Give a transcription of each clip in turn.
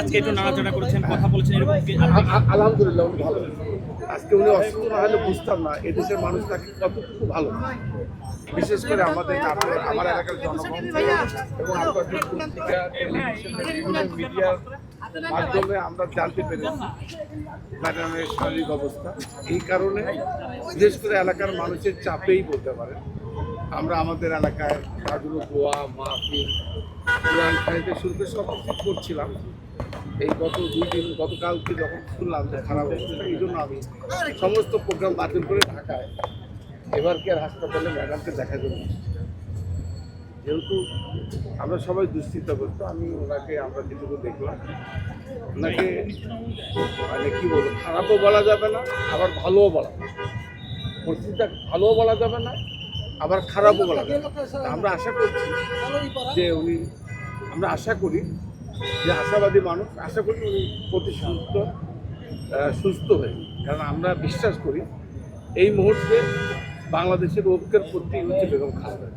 আজকে একটু নাড়াচাড়া করেছেন কথা বলেছেন এরকম আলহামদুলিল্লাহ উনি ভালো। আজকে উনি অসুস্থ না হলে বুঝতাম না এদেশের মানুষ তাকে কতটুকু ভালো। বিশেষ করে আমাদের আমার এলাকার জনগণ এবং টেলিভিশন মিডিয়ার মাধ্যমে আমরা জানতে পেরেছি ম্যাডামের শারীরিক অবস্থা। এই কারণে বিশেষ করে এলাকার মানুষের চাপেই বলতে পারেন। আমরা আমাদের এলাকায় কাজগুলো গোয়া মাহফিল কোরআন খাইতে শুরু করে সব কিছু করছিলাম। এই গত দুই দিন গতকালকে যখন শুনলাম যে খারাপ অবস্থা এই জন্য আমি সমস্ত প্রোগ্রাম বাতিল করে ঢাকায় এবার কেয়ার হাসপাতালে ম্যাডামকে দেখা জন্য যেহেতু আমরা সবাই দুশ্চিন্তা করতো আমি ওনাকে, আমরা যেটুকু দেখলাম, ওনাকে মানে কি বলব, খারাপও বলা যাবে না, আবার ভালোও বলা। পরিস্থিতিটা ভালোও বলা যাবে না, আবার খারাপও বলা যাবে। আমরা আশা করছি যে উনি, আমরা আশা করি যে আশাবাদী মানুষ, আশা করি উনি প্রতি সুস্থ সুস্থ হয়ে কারণ আমরা বিশ্বাস করি এই মুহূর্তে বাংলাদেশের ঐক্যের প্রতি হচ্ছে বেগম খালেদা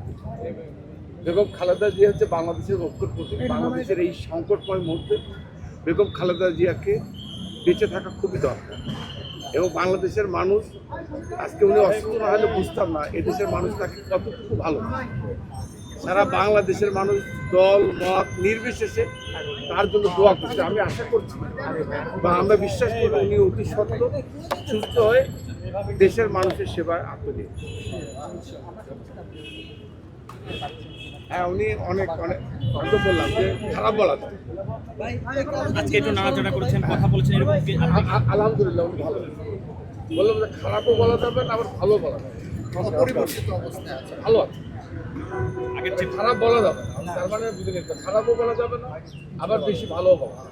বেগম খালেদা জিয়া হচ্ছে বাংলাদেশের ঐক্যের প্রতি। বাংলাদেশের এই সংকটময় মুহূর্তে বেগম খালেদা জিয়াকে বেঁচে থাকা খুবই দরকার। এবং বাংলাদেশের মানুষ, আজকে উনি অসুস্থ না হলে বুঝতাম না, এদেশের মানুষ তাকে কতটুকু ভালো সারা বাংলাদেশের মানুষ দল মত নির্বিশেষে তার জন্য দোয়া করছে। আমি আশা করছি বা আমরা বিশ্বাস করি উনি অতি সত্য সুস্থ হয়ে দেশের মানুষের সেবায় আত্মনিয়োগ হ্যাঁ উনি অনেক অনেক তো বললাম যে খারাপ বলা আজকে একটু নাড়াচাড়া করেছেন কথা বলেছেন এরকম আলহামদুলিল্লাহ উনি ভালো। বললাম যে খারাপও বলা যাবে না আবার ভালো বলা যাবে। পরিবর্তিত অবস্থায় আছে। ভালো আছে। চেয়ে খারাপ বলা যাবে না তার মানে খারাপও বলা যাবে না, আবার বেশি ভালোও বলা আবার না।